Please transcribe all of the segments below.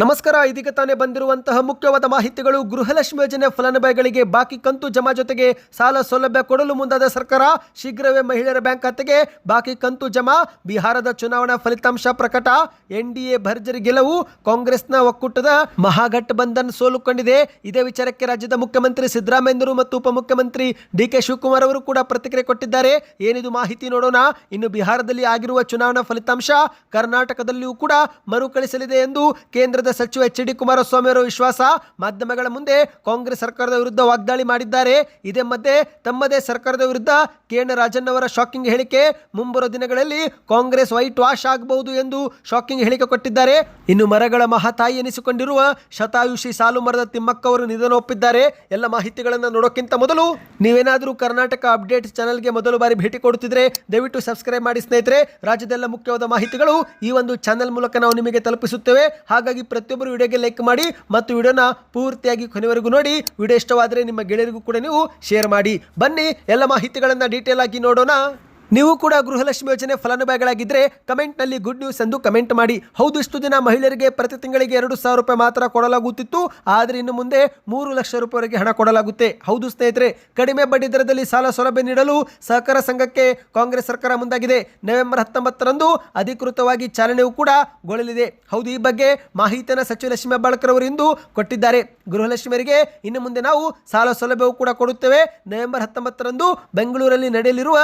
ನಮಸ್ಕಾರ, ಇದೀಗ ತಾನೇ ಬಂದಿರುವಂತಹ ಮುಖ್ಯವಾದ ಮಾಹಿತಿಗಳು. ಗೃಹಲಕ್ಷ್ಮಿ ಯೋಜನೆ ಫಲಾನುಭವಿಗಳಿಗೆ ಬಾಕಿ ಕಂತು ಜಮಾ ಜೊತೆಗೆ ಸಾಲ ಸೌಲಭ್ಯ ಕೊಡಲು ಮುಂದಾದ ಸರ್ಕಾರ, ಶೀಘ್ರವೇ ಮಹಿಳೆಯರ ಬ್ಯಾಂಕ್ ಖಾತೆಗೆ ಬಾಕಿ ಕಂತು ಜಮಾ. ಬಿಹಾರದ ಚುನಾವಣಾ ಫಲಿತಾಂಶ ಪ್ರಕಟ. ಎನ್ಡಿಎ ಭರ್ಜರಿ ಗೆಲುವು. ಕಾಂಗ್ರೆಸ್ನ ಒಕ್ಕೂಟದ ಮಹಾಗಠಬಂಧನ್ ಸೋಲು ಕಂಡಿದೆ ಇದೇ ವಿಚಾರಕ್ಕೆ ರಾಜ್ಯದ ಮುಖ್ಯಮಂತ್ರಿ ಸಿದ್ದರಾಮಯ್ಯರು ಮತ್ತು ಉಪಮುಖ್ಯಮಂತ್ರಿ ಡಿ ಕೆ ಶಿವಕುಮಾರ್ ಅವರು ಕೂಡ ಪ್ರತಿಕ್ರಿಯೆ ಕೊಟ್ಟಿದ್ದಾರೆ. ಏನಿದು ಮಾಹಿತಿ ನೋಡೋಣ. ಇನ್ನು ಬಿಹಾರದಲ್ಲಿ ಆಗಿರುವ ಚುನಾವಣಾ ಫಲಿತಾಂಶ ಕರ್ನಾಟಕದಲ್ಲಿಯೂ ಕೂಡ ಮರುಕಳಿಸಲಿದೆ ಎಂದು ಕೇಂದ್ರದ ಸಚಿವ ಎಚ್ ಡಿ ಕುಮಾರಸ್ವಾಮಿ ಅವರ ವಿಶ್ವಾಸ ಮಾಧ್ಯಮಗಳ ಮುಂದೆ ಕಾಂಗ್ರೆಸ್ ಸರ್ಕಾರದ ವಿರುದ್ಧ ವಾಗ್ದಾಳಿ ಮಾಡಿದ್ದಾರೆ. ಇದೇ ಮಧ್ಯೆ ತಮ್ಮದೇ ಸರ್ಕಾರದ ವಿರುದ್ಧ ಕೆ ಎನ್ ರಾಜನ್ ಅವರ ಶಾಕಿಂಗ್ ಹೇಳಿಕೆ ಮುಂಬರುವ ದಿನಗಳಲ್ಲಿ ಕಾಂಗ್ರೆಸ್ ವೈಟ್ ವಾಶ್ ಆಗಬಹುದು ಎಂದು ಶಾಕಿಂಗ್ ಹೇಳಿಕೆ ಕೊಟ್ಟಿದ್ದಾರೆ. ಇನ್ನು ಮರಗಳ ಮಹಾತಾಯಿ ಎನಿಸಿಕೊಂಡಿರುವ ಶತಾಯುಷಿ ಸಾಲು ಮರದ ತಿಮ್ಮಕ್ಕ ಅವರು ನಿಧನ ಒಪ್ಪಿದ್ದಾರೆ. ಎಲ್ಲ ಮಾಹಿತಿಗಳನ್ನು ನೋಡೋಕ್ಕಿಂತ ಮೊದಲು ನೀವೇನಾದರೂ ಕರ್ನಾಟಕ ಅಪ್ಡೇಟ್ ಚಾನಲ್ಗೆ ಮೊದಲು ಬಾರಿ ಭೇಟಿ ಕೊಡುತ್ತಿದ್ರೆ ದಯವಿಟ್ಟು ಸಬ್ಸ್ಕ್ರೈಬ್ ಮಾಡಿ ಸ್ನೇಹಿತರೆ. ರಾಜ್ಯದೆಲ್ಲ ಮುಖ್ಯವಾದ ಮಾಹಿತಿಗಳು ಈ ಒಂದು ಚಾನೆಲ್ ಮೂಲಕ ನಾವು ನಿಮಗೆ ತಲುಪಿಸುತ್ತೇವೆ. ಹಾಗಾಗಿ ಪ್ರತಿಯೊಬ್ಬರು ವಿಡಿಯೋಗೆ ಲೈಕ್ ಮಾಡಿ ಮತ್ತು ವಿಡಿಯೋನ ಪೂರ್ತಿಯಾಗಿ ಕೊನೆವರೆಗೂ ನೋಡಿ. ವಿಡಿಯೋ ಇಷ್ಟವಾದರೆ ನಿಮ್ಮ ಗೆಳೆಯರಿಗೂ ಕೂಡ ನೀವು ಶೇರ್ ಮಾಡಿ. ಬನ್ನಿ, ಎಲ್ಲ ಮಾಹಿತಿಗಳನ್ನು ಡೀಟೇಲ್ ಆಗಿ ನೋಡೋಣ. ನೀವು ಕೂಡ ಗೃಹಲಕ್ಷ್ಮಿ ಯೋಜನೆ ಫಲಾನುಭವಿಗಳಾಗಿದ್ದರೆ ಕಮೆಂಟ್ನಲ್ಲಿ ಗುಡ್ ನ್ಯೂಸ್ ಎಂದು ಕಮೆಂಟ್ ಮಾಡಿ. ಹೌದು, ಇಷ್ಟು ದಿನ ಮಹಿಳೆಯರಿಗೆ ಪ್ರತಿ ತಿಂಗಳಿಗೆ ಎರಡು ಸಾವಿರ ರೂಪಾಯಿ ಮಾತ್ರ ಕೊಡಲಾಗುತ್ತಿತ್ತು. ಆದರೆ ಇನ್ನು ಮುಂದೆ ಮೂರು ಲಕ್ಷ ರೂಪಾಯಿವರೆಗೆ ಹಣ ಕೊಡಲಾಗುತ್ತೆ. ಹೌದು ಸ್ನೇಹಿತರೆ, ಕಡಿಮೆ ಬಡ್ಡಿ ದರದಲ್ಲಿ ಸಾಲ ಸೌಲಭ್ಯ ನೀಡಲು ಸಹಕಾರ ಸಂಘಕ್ಕೆ ಕಾಂಗ್ರೆಸ್ ಸರ್ಕಾರ ಮುಂದಾಗಿದೆ. ನವೆಂಬರ್ ಹತ್ತೊಂಬತ್ತರಂದು ಅಧಿಕೃತವಾಗಿ ಚಾಲನೆಯೂ ಕೂಡ ಗೊಳ್ಳಲಿದೆ. ಹೌದು, ಈ ಬಗ್ಗೆ ಮಾಹಿತಿಯನ್ನು ಸಚಿವ ಲಕ್ಷ್ಮೀ ಹೆಬ್ಬಾಳ್ಕರ್ ಅವರು ಕೊಟ್ಟಿದ್ದಾರೆ. ಗೃಹಲಕ್ಷ್ಮಿಯರಿಗೆ ಇನ್ನು ಮುಂದೆ ನಾವು ಸಾಲ ಸೌಲಭ್ಯವೂ ಕೂಡ ಕೊಡುತ್ತೇವೆ. ನವೆಂಬರ್ ಹತ್ತೊಂಬತ್ತರಂದು ಬೆಂಗಳೂರಲ್ಲಿ ನಡೆಯಲಿರುವ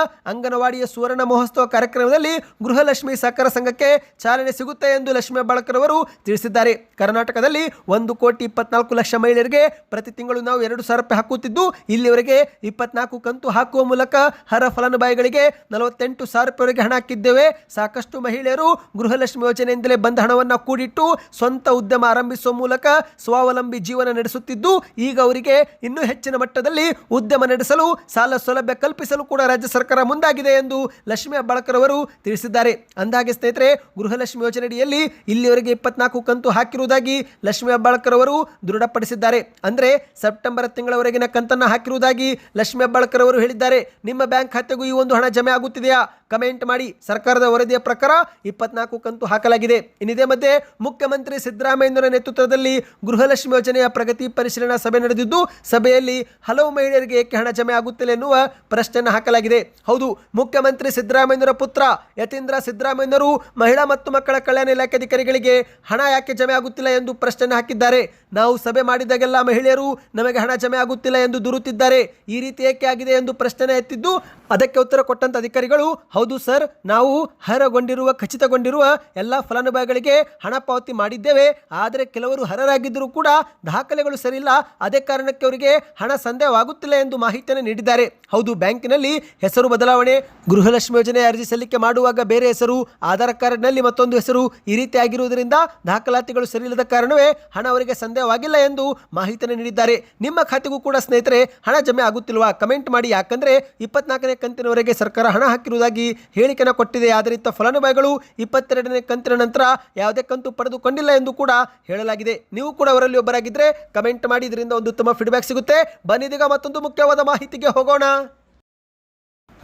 ಅಂಗನವಾಡಿಯ ಸುವರ್ಣ ಮಹೋತ್ಸವ ಕಾರ್ಯಕ್ರಮದಲ್ಲಿ ಗೃಹಲಕ್ಷ್ಮಿ ಸಹಕಾರ ಸಂಘಕ್ಕೆ ಚಾಲನೆ ಸಿಗುತ್ತೆ ಎಂದು ಲಕ್ಷ್ಮೀ ಹೆಬ್ಬಾಳ್ಕರ್ ಅವರು ತಿಳಿಸಿದ್ದಾರೆ. ಕರ್ನಾಟಕದಲ್ಲಿ ಒಂದು ಕೋಟಿ ಇಪ್ಪತ್ನಾಲ್ಕು ಲಕ್ಷ ಮಹಿಳೆಯರಿಗೆ ಪ್ರತಿ ತಿಂಗಳು ನಾವು ಎರಡು ಸಾವಿರ ರೂಪಾಯಿ ಹಾಕುತ್ತಿದ್ದು, ಇಲ್ಲಿವರೆಗೆ ಇಪ್ಪತ್ನಾಲ್ಕು ಕಂತು ಹಾಕುವ ಮೂಲಕ ಹರ ಫಲಾನುಭವಿಗಳಿಗೆ ನಲವತ್ತೆಂಟು ಸಾವಿರ ರೂಪಾಯಿವರೆಗೆ ಹಣ ಹಾಕಿದ್ದೇವೆ. ಸಾಕಷ್ಟು ಮಹಿಳೆಯರು ಗೃಹಲಕ್ಷ್ಮಿ ಯೋಜನೆಯಿಂದಲೇ ಬಂದ ಹಣವನ್ನು ಕೂಡಿಟ್ಟು ಸ್ವಂತ ಉದ್ಯಮ ಆರಂಭಿಸುವ ಮೂಲಕ ಸ್ವಾವಲಂಬಿ ಜೀವನ ನಡೆಸುತ್ತಿದ್ದು, ಈಗ ಅವರಿಗೆ ಇನ್ನೂ ಹೆಚ್ಚಿನ ಮಟ್ಟದಲ್ಲಿ ಉದ್ಯಮ ನಡೆಸಲು ಸಾಲ ಸೌಲಭ್ಯ ಕಲ್ಪಿಸಲು ಕೂಡ ರಾಜ್ಯ ಸರ್ಕಾರ ಮುಂದಾಗಿದೆ ಎಂದು ಲಕ್ಷ್ಮೀ ಲಕ್ಷ್ಮಿ ಅವರು ತಿಳಿಸಿದ್ದಾರೆ. ಅಂದಾಗೆ ಸ್ನೇಹಿತರೆ, ಗೃಹಲಕ್ಷ್ಮಿ ಯೋಜನೆಯಡಿಯಲ್ಲಿ ಇಲ್ಲಿವರೆಗೆ ಇಪ್ಪತ್ನಾಲ್ಕು ಕಂತು ಹಾಕಿರುವುದಾಗಿ ಲಕ್ಷ್ಮಿ ಅಬ್ಬಾಳ್ಕರವರು ದೃಢಪಡಿಸಿದ್ದಾರೆ. ಅಂದರೆ, ಸೆಪ್ಟೆಂಬರ್ ತಿಂಗಳವರೆಗಿನ ಕಂತನ್ನು ಹಾಕಿರುವುದಾಗಿ ಲಕ್ಷ್ಮಿ ಅಬ್ಬಾಳ್ಕರವರು ಹೇಳಿದ್ದಾರೆ. ನಿಮ್ಮ ಬ್ಯಾಂಕ್ ಖಾತೆಗೂ ಈ ಒಂದು ಹಣ ಜಮೆ ಆಗುತ್ತಿದೆಯಾ? ಕಮೆಂಟ್ ಮಾಡಿ ಸರ್ಕಾರದ ವರದಿಯ ಪ್ರಕಾರ ಇಪ್ಪತ್ನಾಲ್ಕು ಕಂತು ಹಾಕಲಾಗಿದೆ. ಇನ್ನಿದೇ ಮಧ್ಯೆ ಮುಖ್ಯಮಂತ್ರಿ ಸಿದ್ದರಾಮಯ್ಯರ ನೇತೃತ್ವದಲ್ಲಿ ಗೃಹಲಕ್ಷ್ಮಿ ಯೋಜನೆಯ ಪ್ರಗತಿ ಪರಿಶೀಲನಾ ಸಭೆ ನಡೆದಿದ್ದು, ಸಭೆಯಲ್ಲಿ ಹಲವು ಮಹಿಳೆಯರಿಗೆ ಏಕೆ ಹಣ ಜಮೆ ಆಗುತ್ತಿಲ್ಲ ಎನ್ನುವ ಪ್ರಶ್ನೆಯನ್ನು ಹಾಕಲಾಗಿದೆ. ಹೌದು, ಮುಖ್ಯಮಂತ್ರಿ ಸಿದ್ದರಾಮಯ್ಯರ ಪುತ್ರ ಯತೀಂದ್ರ ಸಿದ್ದರಾಮಯ್ಯರು ಮಹಿಳಾ ಮತ್ತು ಮಕ್ಕಳ ಕಲ್ಯಾಣ ಇಲಾಖೆ ಅಧಿಕಾರಿಗಳಿಗೆ ಹಣ ಯಾಕೆ ಜಮೆ ಆಗುತ್ತಿಲ್ಲ ಎಂದು ಪ್ರಶ್ನೆ ಹಾಕಿದ್ದಾರೆ. ನಾವು ಸಭೆ ಮಾಡಿದಾಗೆಲ್ಲ ಮಹಿಳೆಯರು ನಮಗೆ ಹಣ ಜಮೆ ಆಗುತ್ತಿಲ್ಲ ಎಂದು ದೂರುತ್ತಿದ್ದಾರೆ. ಈ ರೀತಿ ಏಕೆ ಆಗಿದೆ ಎಂದು ಪ್ರಶ್ನೆ ಎತ್ತಿದ್ದು ಅದಕ್ಕೆ ಉತ್ತರ ಕೊಟ್ಟಂತ ಅಧಿಕಾರಿಗಳು, ಹೌದು ಸರ್, ನಾವು ಹರಗೊಂಡಿರುವ, ಖಚಿತಗೊಂಡಿರುವ ಎಲ್ಲ ಫಲಾನುಭವಿಗಳಿಗೆ ಹಣ ಪಾವತಿ ಮಾಡಿದ್ದೇವೆ. ಆದರೆ ಕೆಲವರು ಹರರಾಗಿದ್ದರೂ ಕೂಡ ದಾಖಲೆಗಳು ಸರಿಯಿಲ್ಲ. ಅದೇ ಕಾರಣಕ್ಕೆ ಅವರಿಗೆ ಹಣ ಸಂದೇಹವಾಗುತ್ತಿಲ್ಲ ಎಂದು ಮಾಹಿತಿಯನ್ನು ನೀಡಿದ್ದಾರೆ. ಹೌದು, ಬ್ಯಾಂಕಿನಲ್ಲಿ ಹೆಸರು ಬದಲಾವಣೆ, ಗೃಹಲಕ್ಷ್ಮಿ ಯೋಜನೆ ಅರ್ಜಿ ಸಲ್ಲಿಕೆ ಮಾಡುವಾಗ ಬೇರೆ ಹೆಸರು, ಆಧಾರ್ ಕಾರ್ಡ್ನಲ್ಲಿ ಮತ್ತೊಂದು ಹೆಸರು ಈ ರೀತಿ ಆಗಿರುವುದರಿಂದ ದಾಖಲಾತಿಗಳು ಸರಿಯಿಲ್ಲದ ಕಾರಣವೇ ಹಣ ಅವರಿಗೆ ಸಂದೇಹವಾಗಿಲ್ಲ ಎಂದು ಮಾಹಿತಿಯನ್ನು ನೀಡಿದ್ದಾರೆ. ನಿಮ್ಮ ಖಾತೆಗೂ ಕೂಡ ಸ್ನೇಹಿತರೆ, ಹಣ ಜಮೆ ಆಗುತ್ತಿಲ್ವಾ? ಕಮೆಂಟ್ ಮಾಡಿ. ಯಾಕಂದ್ರೆ ಇಪ್ಪತ್ನಾಲ್ಕನೇ ಕಂತಿನವರೆಗೆ ಸರ್ಕಾರ ಹಣ ಹಾಕಿರುವುದಾಗಿ ಹೇಳಿಕೆನ ಕೊಟ್ಟಿದೆ. ಆದರೆ ಫಲಾನುಭವಿಗಳು ಇಪ್ಪತ್ತೆರಡನೇ ಕಂತಿನ ನಂತರ ಯಾವುದೇ ಕಂತು ಪಡೆದುಕೊಂಡಿಲ್ಲ ಎಂದು ಕೂಡ ಹೇಳಲಾಗಿದೆ. ನೀವು ಕೂಡ ಅವರಲ್ಲಿ ಒಬ್ಬರಾಗಿದ್ದರೆ ಕಮೆಂಟ್ ಮಾಡಿ. ಇದರಿಂದ ಒಂದು ಉತ್ತಮ ಫೀಡ್ಬ್ಯಾಕ್ ಸಿಗುತ್ತೆ. ಬನ್ನಿದೀಗ ಮತ್ತೊಂದು ಮುಖ್ಯವಾದ ಮಾಹಿತಿಗೆ ಹೋಗೋಣ.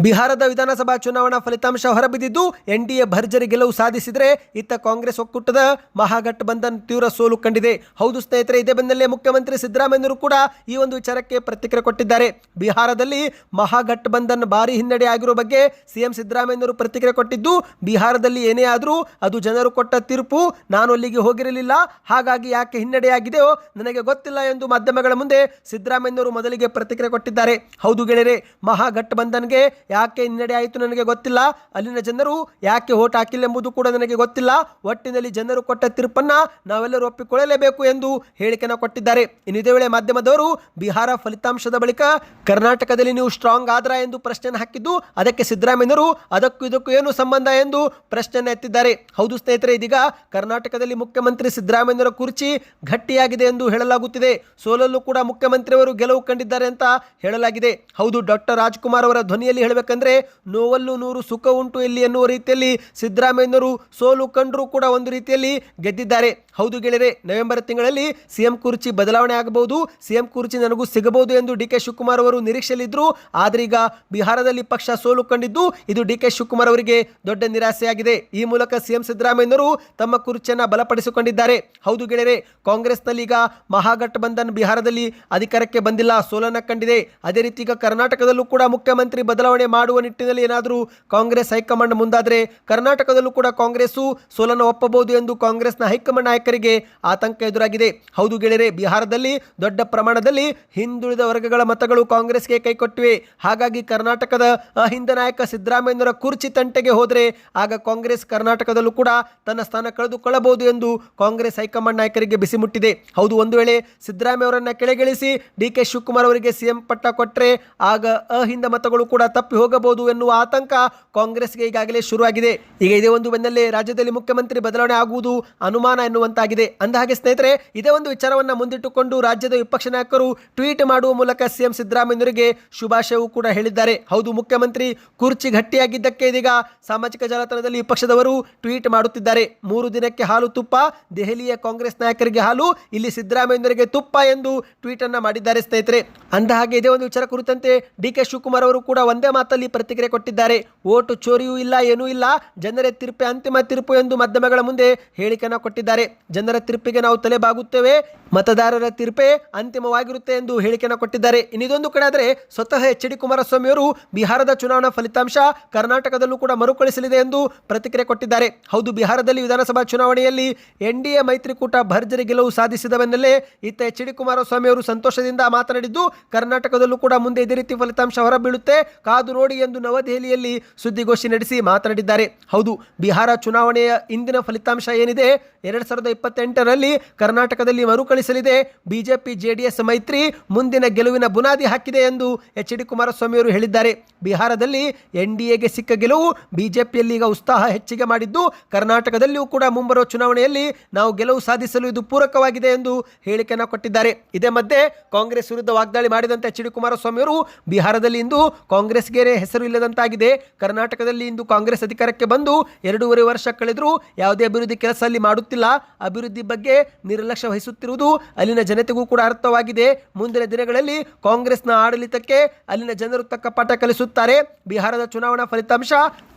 ಬಿಹಾರದ ವಿಧಾನಸಭಾ ಚುನಾವಣಾ ಫಲಿತಾಂಶ ಹೊರಬಿದ್ದಿದ್ದು, ಎನ್ಡಿಎ ಭರ್ಜರಿ ಗೆಲುವು ಸಾಧಿಸಿದರೆ ಇತ್ತ ಕಾಂಗ್ರೆಸ್ ಒಕ್ಕೂಟದ ಮಹಾಗಠಬಂಧನ್ ತೀವ್ರ ಸೋಲು ಕಂಡಿದೆ. ಹೌದು ಸ್ನೇಹಿತರೆ, ಇದೇ ಬೆನ್ನಲ್ಲೇ ಮುಖ್ಯಮಂತ್ರಿ ಸಿದ್ದರಾಮಯ್ಯರು ಕೂಡ ಈ ಒಂದು ವಿಚಾರಕ್ಕೆ ಪ್ರತಿಕ್ರಿಯೆ ಕೊಟ್ಟಿದ್ದಾರೆ. ಬಿಹಾರದಲ್ಲಿ ಮಹಾಗಠಬಂಧನ್ ಭಾರಿ ಹಿನ್ನಡೆ ಆಗಿರೋ ಬಗ್ಗೆ ಸಿಎಂ ಸಿದ್ದರಾಮಯ್ಯರು ಪ್ರತಿಕ್ರಿಯೆ ಕೊಟ್ಟಿದ್ದು, ಬಿಹಾರದಲ್ಲಿ ಏನೇ ಆದರೂ ಅದು ಜನರು ಕೊಟ್ಟ ತೀರ್ಪು, ನಾನು ಅಲ್ಲಿಗೆ ಹೋಗಿರಲಿಲ್ಲ, ಹಾಗಾಗಿ ಯಾಕೆ ಹಿನ್ನಡೆಯಾಗಿದೆಯೋ ನನಗೆ ಗೊತ್ತಿಲ್ಲ ಎಂದು ಮಾಧ್ಯಮಗಳ ಮುಂದೆ ಸಿದ್ದರಾಮಯ್ಯರು ಮೊದಲಿಗೆ ಪ್ರತಿಕ್ರಿಯೆ ಕೊಟ್ಟಿದ್ದಾರೆ. ಹೌದು ಗೆಳೆಯರೆ ಮಹಾಗಠಬಂಧನ್ಗೆ ಯಾಕೆ ಹಿನ್ನಡೆ ಆಯಿತು ನನಗೆ ಗೊತ್ತಿಲ್ಲ? ಅಲ್ಲಿನ ಜನರು ಯಾಕೆ ಓಟ್ ಹಾಕಿಲ್ಲ ಎಂಬುದು ಕೂಡ ನನಗೆ ಗೊತ್ತಿಲ್ಲ. ಒಟ್ಟಿನಲ್ಲಿ ಜನರು ಕೊಟ್ಟ ತೀರ್ಪನ್ನ ನಾವೆಲ್ಲರೂ ಒಪ್ಪಿಕೊಳ್ಳಲೇಬೇಕು ಎಂದು ಹೇಳಿಕೆಯನ್ನು ಕೊಟ್ಟಿದ್ದಾರೆ. ಇನ್ನು ಇದೇ ವೇಳೆ ಮಾಧ್ಯಮದವರು ಬಿಹಾರ ಫಲಿತಾಂಶದ ಬಳಿಕ ಕರ್ನಾಟಕದಲ್ಲಿ ನೀವು ಸ್ಟ್ರಾಂಗ್ ಆದ್ರಾ ಎಂದು ಪ್ರಶ್ನೆಯನ್ನು ಹಾಕಿದ್ದು, ಅದಕ್ಕೆ ಸಿದ್ದರಾಮಯ್ಯರು ಅದಕ್ಕೂ ಇದಕ್ಕೂ ಏನು ಸಂಬಂಧ ಎಂದು ಪ್ರಶ್ನೆಯನ್ನು ಎತ್ತಿದ್ದಾರೆ. ಹೌದು ಸ್ನೇಹಿತರೆ, ಇದೀಗ ಕರ್ನಾಟಕದಲ್ಲಿ ಮುಖ್ಯಮಂತ್ರಿ ಸಿದ್ದರಾಮಯ್ಯರ ಕುರ್ಚಿ ಗಟ್ಟಿಯಾಗಿದೆ ಎಂದು ಹೇಳಲಾಗುತ್ತಿದೆ. ಸೋಲಲ್ಲೂ ಕೂಡ ಮುಖ್ಯಮಂತ್ರಿಯವರು ಗೆಲುವು ಕಂಡಿದ್ದಾರೆ ಅಂತ ಹೇಳಲಾಗಿದೆ. ಹೌದು, ಡಾಕ್ಟರ್ ರಾಜ್ಕುಮಾರ್ ಅವರ ಧ್ವನಿಯಲ್ಲಿ ಹೇಳಬೇಕಂದ್ರೆ ನೋವಲ್ಲೂ ನೂರು, ಸುಖ ಉಂಟು ಇಲ್ಲಿ ಎನ್ನುವ ರೀತಿಯಲ್ಲಿ ಸಿದ್ದರಾಮಯ್ಯನವರು ಸೋಲು ಕಂಡರೂ ಕೂಡ ಒಂದು ರೀತಿಯಲ್ಲಿ ಗೆದ್ದಿದ್ದಾರೆ. ಹೌದು ಗೆಳೆಯರೆ, ನವೆಂಬರ್ ತಿಂಗಳಲ್ಲಿ ಸಿಎಂ ಕುರ್ಚಿ ಬದಲಾವಣೆ ಆಗಬಹುದು. ಸಿಎಂ ಕುರ್ಚಿ ನನಗೂ ಸಿಗಬಹುದು ಎಂದು ಡಿ ಕೆ ಶಿವಕುಮಾರ್ ಅವರು ನಿರೀಕ್ಷೆಯಲ್ಲಿದ್ದರು ಆದರೆ ಈಗ ಬಿಹಾರದಲ್ಲಿ ಪಕ್ಷ ಸೋಲು ಕಂಡಿದ್ದು ಇದು ಡಿ ಕೆ ಶಿವಕುಮಾರ್ ಅವರಿಗೆ ದೊಡ್ಡ ನಿರಾಸೆಯಾಗಿದೆ. ಈ ಮೂಲಕ ಸಿಎಂ ಸಿದ್ದರಾಮಯ್ಯನವರು ತಮ್ಮ ಕುರ್ಚಿಯನ್ನು ಬಲಪಡಿಸಿಕೊಂಡಿದ್ದಾರೆ. ಹೌದು ಗೆಳೆಯರೆ, ಕಾಂಗ್ರೆಸ್ನಲ್ಲಿ ಈಗ ಮಹಾಗಠಬಂಧನ್ ಬಿಹಾರದಲ್ಲಿ ಅಧಿಕಾರಕ್ಕೆ ಬಂದಿಲ್ಲ, ಸೋಲನ್ನು ಕಂಡಿದೆ. ಅದೇ ರೀತಿ ಈಗ ಕರ್ನಾಟಕದಲ್ಲೂ ಕೂಡ ಮುಖ್ಯಮಂತ್ರಿ ಬದಲಾವಣೆ ಮಾಡುವ ನಿಟ್ಟಿನಲ್ಲಿ ಏನಾದರೂ ಕಾಂಗ್ರೆಸ್ ಹೈಕಮಾಂಡ್ ಮುಂದಾದರೆ ಕರ್ನಾಟಕದಲ್ಲೂ ಕೂಡ ಕಾಂಗ್ರೆಸ್ಸು ಸೋಲನ್ನು ಒಪ್ಪಬಹುದು ಎಂದು ಕಾಂಗ್ರೆಸ್ನ ಹೈಕಮಾಂಡ್ ನಾಯಕರಿಗೆ ಆತಂಕ ಎದುರಾಗಿದೆ. ಹೌದು ಗೆಳೆಯರೆ, ಬಿಹಾರದಲ್ಲಿ ದೊಡ್ಡ ಪ್ರಮಾಣದಲ್ಲಿ ಹಿಂದುಳಿದ ವರ್ಗಗಳ ಮತಗಳು ಕಾಂಗ್ರೆಸ್ಗೆ ಕೈಕೊಟ್ಟಿವೆ. ಹಾಗಾಗಿ ಕರ್ನಾಟಕದ ಅಹಿಂದ ನಾಯಕ ಸಿದ್ದರಾಮಯ್ಯನವರ ಕುರ್ಚಿ ತಂಟೆಗೆ ಹೋದರೆ ಆಗ ಕಾಂಗ್ರೆಸ್ ಕರ್ನಾಟಕದಲ್ಲೂ ಕೂಡ ತನ್ನ ಸ್ಥಾನ ಕಳೆದುಕೊಳ್ಳಬಹುದು ಎಂದು ಕಾಂಗ್ರೆಸ್ ಹೈಕಮಾಂಡ್ ನಾಯಕರಿಗೆ ಬಿಸಿ ಮುಟ್ಟಿದೆ. ಹೌದು, ಒಂದು ವೇಳೆ ಸಿದ್ದರಾಮಯ್ಯ ಅವರನ್ನ ಕೆಳಗಿಳಿಸಿ ಡಿ ಕೆ ಶಿವಕುಮಾರ್ ಅವರಿಗೆ ಸಿಎಂ ಪಟ್ಟ ಕೊಟ್ಟರೆ ಆಗ ಅಹಿಂದ ಮತಗಳು ಕೂಡ ತಪ್ಪಿ ಹೋಗಬಹುದು ಎನ್ನುವ ಆತಂಕ ಕಾಂಗ್ರೆಸ್ಗೆ ಈಗಾಗಲೇ ಶುರುವಾಗಿದೆ. ಈಗ ಇದೇ ಒಂದು ಬೆನ್ನಲ್ಲೇ ರಾಜ್ಯದಲ್ಲಿ ಮುಖ್ಯಮಂತ್ರಿ ಬದಲಾವಣೆ ಆಗುವುದು ಅನುಮಾನ ಎನ್ನುವಂತಾಗಿದೆ ಅಂದಹಾಗೆ ಸ್ನೇಹಿತರೆ, ಇದೇ ಒಂದು ವಿಚಾರವನ್ನ ಮುಂದಿಟ್ಟುಕೊಂಡು ರಾಜ್ಯದ ವಿಪಕ್ಷ ನಾಯಕರು ಟ್ವೀಟ್ ಮಾಡುವ ಮೂಲಕ ಸಿಎಂ ಸಿದ್ದರಾಮಯ್ಯನವರಿಗೆ ಶುಭಾಶಯವೂ ಕೂಡ ಹೇಳಿದ್ದಾರೆ. ಹೌದು, ಮುಖ್ಯಮಂತ್ರಿ ಕುರ್ಚಿ ಗಟ್ಟಿಯಾಗಿದ್ದಕ್ಕೆ ಇದೀಗ ಸಾಮಾಜಿಕ ಜಾಲತಾಣದಲ್ಲಿ ವಿಪಕ್ಷದವರು ಟ್ವೀಟ್ ಮಾಡುತ್ತಿದ್ದಾರೆ. ಮೂರು ದಿನಕ್ಕೆ ಹಾಲು ತುಪ್ಪ, ದೆಹಲಿಯ ಕಾಂಗ್ರೆಸ್ ನಾಯಕರಿಗೆ ಹಾಲು, ಇಲ್ಲಿ ಸಿದ್ದರಾಮಯ್ಯನವರಿಗೆ ತುಪ್ಪ ಎಂದು ಟ್ವೀಟ್ ಅನ್ನ ಮಾಡಿದ್ದಾರೆ ಸ್ನೇಹಿತರೆ. ಅಂದಹಾಗೆ ಇದೇ ಒಂದು ವಿಚಾರ ಕುರಿತಂತೆ ಡಿ ಕೆ ಶಿವಕುಮಾರ್ ಅವರು ಕೂಡ ಒಂದೇ ಮಾತಲ್ಲಿ ಪ್ರತಿಕ್ರಿಯೆ ಕೊಟ್ಟಿದ್ದಾರೆ. ಓಟು ಚೋರಿಯೂ ಇಲ್ಲ, ಏನೂ ಇಲ್ಲ, ಜನರೇ ತೀರ್ಪೆ ಅಂತಿಮ ತೀರ್ಪು ಎಂದು ಮಾಧ್ಯಮಗಳ ಮುಂದೆ ಹೇಳಿಕೆಯನ್ನು ಕೊಟ್ಟಿದ್ದಾರೆ. ಜನರ ತೀರ್ಪಿಗೆ ನಾವು ತಲೆ ಬಾಗುತ್ತೇವೆ ಮತದಾರರ ತೀರ್ಪೇ ಅಂತಿಮವಾಗಿರುತ್ತೆ ಎಂದು ಹೇಳಿಕೆಯನ್ನು ಕೊಟ್ಟಿದ್ದಾರೆ. ಇನ್ನಿದೊಂದು ಕಡೆ ಆದರೆ ಸ್ವತಃ ಎಚ್ ಡಿ ಕುಮಾರಸ್ವಾಮಿ ಅವರು ಬಿಹಾರದ ಚುನಾವಣಾ ಫಲಿತಾಂಶ ಕರ್ನಾಟಕದಲ್ಲೂ ಕೂಡ ಮರುಕಳಿಸಲಿದೆ ಎಂದು ಪ್ರತಿಕ್ರಿಯೆ ಕೊಟ್ಟಿದ್ದಾರೆ. ಹೌದು, ಬಿಹಾರದಲ್ಲಿ ವಿಧಾನಸಭಾ ಚುನಾವಣೆಯಲ್ಲಿ ಎನ್ ಡಿ ಎ ಮೈತ್ರಿಕೂಟ ಭರ್ಜರಿ ಗೆಲುವು ಸಾಧಿಸಿದ ಬೆನ್ನಲ್ಲೇ ಇತ್ತ ಎಚ್ ಡಿ ಕುಮಾರಸ್ವಾಮಿ ಅವರು ಸಂತೋಷದಿಂದ ಮಾತನಾಡಿದ್ದು, ಕರ್ನಾಟಕದಲ್ಲೂ ಕೂಡ ಮುಂದೆ ಇದೇ ರೀತಿ ಫಲಿತಾಂಶ ಹೊರಬೀಳುತ್ತೆ, ಕಾದು ನೋಡಿ ಎಂದು ನವದೆಹಲಿಯಲ್ಲಿ ಸುದ್ದಿಗೋಷ್ಠಿ ನಡೆಸಿ ಮಾತನಾಡಿದ್ದಾರೆ. ಹೌದು, ಬಿಹಾರ ಚುನಾವಣೆಯ ಇಂದಿನ ಫಲಿತಾಂಶ ಏನಿದೆ? ಎರಡ್ ಸಾವಿರದ ಇಪ್ಪತ್ತೆಂಟರಲ್ಲಿ ಕರ್ನಾಟಕದಲ್ಲಿ ಮರುಕಳಿಸಲಿದೆ. ಬಿಜೆಪಿ, ಜೆಡಿಎಸ್ ಮೈತ್ರಿ ಮುಂದಿನ ಗೆಲುವಿನ ಬುನಾದಿ ಹಾಕಿದೆ ಎಂದು ಎಚ್ ಡಿ ಕುಮಾರಸ್ವಾಮಿ ಅವರು ಹೇಳಿದ್ದಾರೆ. ಬಿಹಾರದಲ್ಲಿ ಎನ್ ಡಿ ಎಗೆ ಸಿಕ್ಕ ಗೆಲುವು ಬಿಜೆಪಿಯಲ್ಲಿ ಈಗ ಉತ್ಸಾಹ ಹೆಚ್ಚಿಗೆ ಮಾಡಿದ್ದು ಕರ್ನಾಟಕದಲ್ಲಿಯೂ ಕೂಡ ಮುಂಬರುವ ಚುನಾವಣೆಯಲ್ಲಿ ನಾವು ಗೆಲುವು ಸಾಧಿಸಲು ಇದು ಪೂರಕವಾಗಿದೆ ಎಂದು ಹೇಳಿಕೆಯನ್ನು ಕೊಟ್ಟಿದ್ದಾರೆ. ಇದೇ ಮಧ್ಯೆ ಕಾಂಗ್ರೆಸ್ ವಿರುದ್ಧ ವಾಗ್ದಾಳಿ ಮಾಡಿದಂತೆ ಎಚ್ ಡಿ ಕುಮಾರಸ್ವಾಮಿ ಅವರು ಬಿಹಾರದಲ್ಲಿ ಇಂದು ಕಾಂಗ್ರೆಸ್ಗೆ ಹೆಸರು ಇಲ್ಲದಂತಾಗಿದೆ. ಕರ್ನಾಟಕದಲ್ಲಿ ಇಂದು ಕಾಂಗ್ರೆಸ್ ಅಧಿಕಾರಕ್ಕೆ ಬಂದು ಎರಡೂವರೆ ವರ್ಷ ಕಳೆದರೂ ಯಾವುದೇ ಅಭಿವೃದ್ಧಿ ಕೆಲಸ ಅಲ್ಲಿ ಮಾಡುತ್ತಿಲ್ಲ. ಅಭಿವೃದ್ಧಿ ಬಗ್ಗೆ ನಿರ್ಲಕ್ಷ್ಯ ವಹಿಸುತ್ತಿರುವುದು ಅಲ್ಲಿನ ಜನತೆಗೂ ಕೂಡ ಅರ್ಥವಾಗಿದೆ. ಮುಂದಿನ ದಿನಗಳಲ್ಲಿ ಕಾಂಗ್ರೆಸ್ನ ಆಡಳಿತಕ್ಕೆ ಅಲ್ಲಿನ ಜನರು ತಕ್ಕ ಪಾಠ ಕಲಿಸುತ್ತಾರೆ. ಬಿಹಾರದ ಚುನಾವಣಾ ಫಲಿತಾಂಶ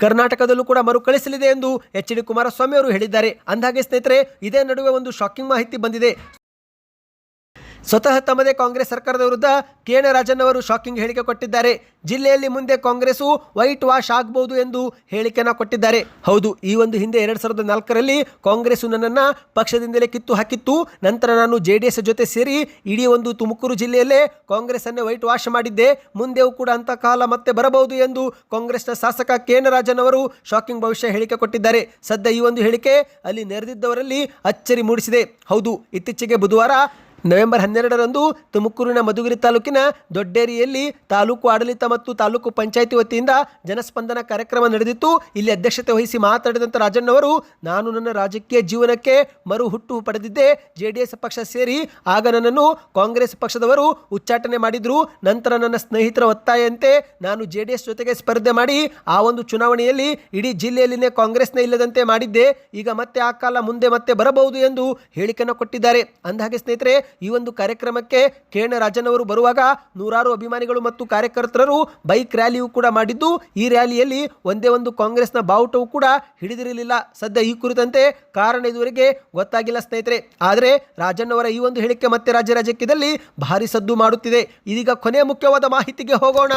ಕರ್ನಾಟಕದಲ್ಲೂ ಕೂಡ ಮರುಕಳಿಸಲಿದೆ ಎಂದು ಎಚ್ ಡಿ ಕುಮಾರಸ್ವಾಮಿ ಅವರು ಹೇಳಿದ್ದಾರೆ. ಅಂದಾಗೆ ಸ್ನೇಹಿತರೆ, ಇದೇ ನಡುವೆ ಒಂದು ಶಾಕಿಂಗ್ ಮಾಹಿತಿ ಬಂದಿದೆ. ಸ್ವತಃ ತಮ್ಮದೇ ಕಾಂಗ್ರೆಸ್ ಸರ್ಕಾರದ ವಿರುದ್ಧ ಕೆ ರಾಜನ್ ಅವರು ಶಾಕಿಂಗ್ ಹೇಳಿಕೆ ಕೊಟ್ಟಿದ್ದಾರೆ. ಜಿಲ್ಲೆಯಲ್ಲಿ ಮುಂದೆ ಕಾಂಗ್ರೆಸ್ಸು ವೈಟ್ ವಾಶ್ ಆಗಬಹುದು ಎಂದು ಹೇಳಿಕೆಯನ್ನು ಕೊಟ್ಟಿದ್ದಾರೆ. ಹೌದು, ಈ ಒಂದು ಹಿಂದೆ ಎರಡ್ ಸಾವಿರದ ನಾಲ್ಕರಲ್ಲಿ ಕಾಂಗ್ರೆಸ್ ನನ್ನನ್ನು ಪಕ್ಷದಿಂದಲೇ ಕಿತ್ತು ಹಾಕಿತ್ತು. ನಂತರ ನಾನು ಜೆ ಡಿ ಎಸ್ ಜೊತೆ ಸೇರಿ ಇಡೀ ಒಂದು ತುಮಕೂರು ಜಿಲ್ಲೆಯಲ್ಲೇ ಕಾಂಗ್ರೆಸ್ ಅನ್ನೇ ವೈಟ್ ವಾಶ್ ಮಾಡಿದ್ದೆ. ಮುಂದೆಯೂ ಕೂಡ ಅಂತ ಕಾಲ ಮತ್ತೆ ಬರಬಹುದು ಎಂದು ಕಾಂಗ್ರೆಸ್ನ ಶಾಸಕ ಕೆ ರಾಜನ್ ಅವರು ಶಾಕಿಂಗ್ ಭವಿಷ್ಯ ಹೇಳಿಕೆ ಕೊಟ್ಟಿದ್ದಾರೆ. ಸದ್ಯ ಈ ಒಂದು ಹೇಳಿಕೆ ಅಲ್ಲಿ ನೆರೆದಿದ್ದವರಲ್ಲಿ ಅಚ್ಚರಿ ಮೂಡಿಸಿದೆ. ಹೌದು, ಇತ್ತೀಚೆಗೆ ಬುಧವಾರ ನವೆಂಬರ್ ಹನ್ನೆರಡರಂದು ತುಮಕೂರಿನ ಮಧುಗಿರಿ ತಾಲೂಕಿನ ದೊಡ್ಡೇರಿಯಲ್ಲಿ ತಾಲೂಕು ಆಡಳಿತ ಮತ್ತು ತಾಲೂಕು ಪಂಚಾಯಿತಿ ವತಿಯಿಂದ ಜನಸ್ಪಂದನ ಕಾರ್ಯಕ್ರಮ ನಡೆದಿತ್ತು. ಇಲ್ಲಿ ಅಧ್ಯಕ್ಷತೆ ವಹಿಸಿ ಮಾತನಾಡಿದಂಥ ರಾಜಣ್ಣವರು, ನಾನು ನನ್ನ ರಾಜಕೀಯ ಜೀವನಕ್ಕೆ ಮರು ಹುಟ್ಟು ಪಡೆದಿದ್ದೆ. ಜೆ ಪಕ್ಷ ಸೇರಿ ಆಗ ನನ್ನನ್ನು ಕಾಂಗ್ರೆಸ್ ಪಕ್ಷದವರು ಉಚ್ಚಾಟನೆ ಮಾಡಿದರು. ನಂತರ ನನ್ನ ಸ್ನೇಹಿತರ ಒತ್ತಾಯಂತೆ ನಾನು ಜೆ ಜೊತೆಗೆ ಸ್ಪರ್ಧೆ ಮಾಡಿ ಆ ಒಂದು ಚುನಾವಣೆಯಲ್ಲಿ ಇಡೀ ಜಿಲ್ಲೆಯಲ್ಲಿನೇ ಕಾಂಗ್ರೆಸ್ನ ಇಲ್ಲದಂತೆ ಮಾಡಿದ್ದೆ. ಈಗ ಮತ್ತೆ ಆ ಕಾಲ ಮುಂದೆ ಮತ್ತೆ ಬರಬಹುದು ಎಂದು ಹೇಳಿಕೆಯನ್ನು ಕೊಟ್ಟಿದ್ದಾರೆ. ಅಂದಹಾಗೆ ಸ್ನೇಹಿತರೆ ಈ ಒಂದು ಕಾರ್ಯಕ್ರಮಕ್ಕೆ ಕೆ ರಾಜನವರು ರಾಜನ್ ಅವರು ಬರುವಾಗ ನೂರಾರು ಅಭಿಮಾನಿಗಳು ಮತ್ತು ಕಾರ್ಯಕರ್ತರು ಬೈಕ್ ರ್ಯಾಲಿಯೂ ಕೂಡ ಮಾಡಿದ್ದು. ಈ ರ್ಯಾಲಿಯಲ್ಲಿ ಒಂದೇ ಒಂದು ಕಾಂಗ್ರೆಸ್ನ ಬಾವುಟವು ಕೂಡ ಹಿಡಿದಿರಲಿಲ್ಲ. ಸದ್ಯ ಈ ಕುರಿತಂತೆ ಕಾರಣ ಇದುವರೆಗೆ ಗೊತ್ತಾಗಿಲ್ಲ ಸ್ನೇಹಿತರೆ. ಆದರೆ ರಾಜನ್ ಅವರ ಈ ಒಂದು ಹೇಳಿಕೆ ಮತ್ತೆ ರಾಜ್ಯ ರಾಜಕೀಯದಲ್ಲಿ ಭಾರಿ ಸದ್ದು ಮಾಡುತ್ತಿದೆ. ಇದೀಗ ಕೊನೆಯ ಮುಖ್ಯವಾದ ಮಾಹಿತಿಗೆ ಹೋಗೋಣ.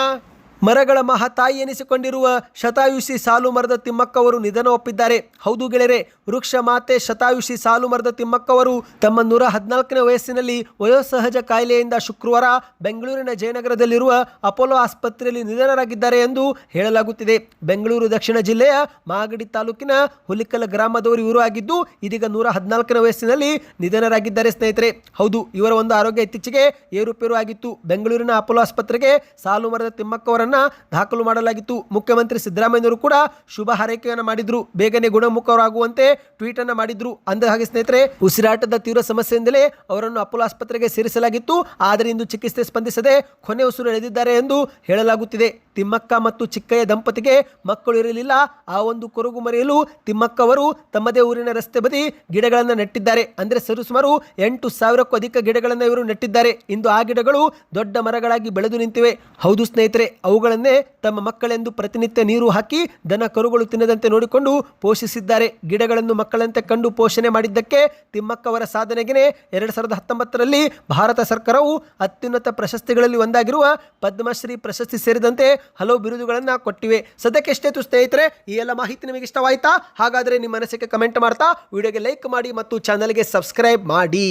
ಮರಗಳ ಮಹಾತಾಯಿ ಎನಿಸಿಕೊಂಡಿರುವ ಶತಾಯುಷಿ ಸಾಲು ಮರದ ತಿಮ್ಮಕ್ಕವರು ನಿಧನ ಒಪ್ಪಿದ್ದಾರೆ. ಹೌದು ಗೆಳೆರೆ ವೃಕ್ಷ ಮಾತೆ ಶತಾಯುಷಿ ಸಾಲು ಮರದ ತಿಮ್ಮಕ್ಕವರು ತಮ್ಮ ನೂರ ಹದಿನಾಲ್ಕನೇ ವಯಸ್ಸಿನಲ್ಲಿ ವಯೋಸಹಜ ಕಾಯಿಲೆಯಿಂದ ಶುಕ್ರವಾರ ಬೆಂಗಳೂರಿನ ಜಯನಗರದಲ್ಲಿರುವ ಅಪೋಲೋ ಆಸ್ಪತ್ರೆಯಲ್ಲಿ ನಿಧನರಾಗಿದ್ದಾರೆ ಎಂದು ಹೇಳಲಾಗುತ್ತಿದೆ. ಬೆಂಗಳೂರು ದಕ್ಷಿಣ ಜಿಲ್ಲೆಯ ಮಾಗಡಿ ತಾಲೂಕಿನ ಹುಲಿಕಲ ಗ್ರಾಮದವರು ಇವರು ಆಗಿದ್ದು, ಇದೀಗ ನೂರ ಹದಿನಾಲ್ಕನೇ ವಯಸ್ಸಿನಲ್ಲಿ ನಿಧನರಾಗಿದ್ದಾರೆ ಸ್ನೇಹಿತರೆ. ಹೌದು, ಇವರ ಒಂದು ಆರೋಗ್ಯ ಇತ್ತೀಚೆಗೆ ಏರುಪೇರು ಆಗಿತ್ತು. ಬೆಂಗಳೂರಿನ ಅಪೋಲೋ ಆಸ್ಪತ್ರೆಗೆ ಸಾಲು ಮರದ ತಿಮ್ಮಕ್ಕವರನ್ನ ಹೆಸರನ್ನ ದಾಖಲು ಮಾಡಲಾಗಿತ್ತು. ಮುಖ್ಯಮಂತ್ರಿ ಸಿದ್ದರಾಮಯ್ಯನವರು ಕೂಡ ಶುಭ ಹಾರೈಕೆಯನ್ನು ಮಾಡಿದ್ರು. ಬೇಗನೆ ಗುಣಮುಖರಾಗುವಂತೆ ಟ್ವೀಟ್ ಅನ್ನ ಮಾಡಿದ್ರು. ಅಂದ ಹಾಗೆ ಸ್ನೇಹಿತರೆ, ಉಸಿರಾಟದ ತೀವ್ರ ಸಮಸ್ಯೆಯಿಂದಲೇ ಅವರನ್ನು ಅಪೋಲೋ ಆಸ್ಪತ್ರೆಗೆ ಸೇರಿಸಲಾಗಿತ್ತು. ಆದರೆ ಇಂದು ಚಿಕಿತ್ಸೆ ಸ್ಪಂದಿಸದೆ ಕೊನೆ ಉಸಿರು ಎಳೆದಿದ್ದಾರೆ ಎಂದು ಹೇಳಲಾಗುತ್ತಿದೆ. ತಿಮ್ಮಕ್ಕ ಮತ್ತು ಚಿಕ್ಕಯ್ಯ ದಂಪತಿಗೆ ಮಕ್ಕಳು ಇರಲಿಲ್ಲ. ಆ ಒಂದು ಕೊರಗು ಮರೆಯಲು ತಿಮ್ಮಕ್ಕ ಅವರು ತಮ್ಮದೇ ಊರಿನ ರಸ್ತೆ ಬದಿ ಗಿಡಗಳನ್ನು ನೆಟ್ಟಿದ್ದಾರೆ. ಅಂದ್ರೆ ಸರಿಸುಮಾರು ಎಂಟು ಸಾವಿರಕ್ಕೂ ಅಧಿಕ ಗಿಡಗಳನ್ನು ಇವರು ನೆಟ್ಟಿದ್ದಾರೆ. ಇಂದು ಆ ಗಿಡಗಳು ದೊಡ್ಡ ಮರಗಳಾಗಿ ಬೆಳೆದು ನಿಂತಿವೆ. ಹೌದು ಸ್ನೇಹಿತರೆ ಅವುಗಳನ್ನೇ ತಮ್ಮ ಮಕ್ಕಳೆಂದು ಪ್ರತಿನಿತ್ಯ ನೀರು ಹಾಕಿ ದನ ಕರುಗಳು ತಿನ್ನದಂತೆ ನೋಡಿಕೊಂಡು ಪೋಷಿಸಿದ್ದಾರೆ. ಗಿಡಗಳನ್ನು ಮಕ್ಕಳಂತೆ ಕಂಡು ಪೋಷಣೆ ಮಾಡಿದ್ದಕ್ಕೆ ತಿಮ್ಮಕ್ಕವರ ಸಾಧನೆಗೆ ಎರಡು ಸಾವಿರದ ಹತ್ತೊಂಬತ್ತರಲ್ಲಿ ಭಾರತ ಸರ್ಕಾರವು ಅತ್ಯುನ್ನತ ಪ್ರಶಸ್ತಿಗಳಲ್ಲಿ ಒಂದಾಗಿರುವ ಪದ್ಮಶ್ರೀ ಪ್ರಶಸ್ತಿ ಸೇರಿದಂತೆ ಹಲವು ಬಿರುದುಗಳನ್ನು ಕೊಟ್ಟಿವೆ. ಸದ್ಯಕ್ಕೆ ಎಷ್ಟೇತು ಸ್ನೇಹಿತರೆ, ಈ ಎಲ್ಲ ಮಾಹಿತಿ ನಿಮಗೆ ಇಷ್ಟವಾಯಿತಾ? ಹಾಗಾದರೆ ನಿಮ್ಮ ಮನಸ್ಸಿಗೆ ಕಮೆಂಟ್ ಮಾಡ್ತಾ, ವಿಡಿಯೋಗೆ ಲೈಕ್ ಮಾಡಿ ಮತ್ತು ಚಾನಲ್ಗೆ ಸಬ್ಸ್ಕ್ರೈಬ್ ಮಾಡಿ.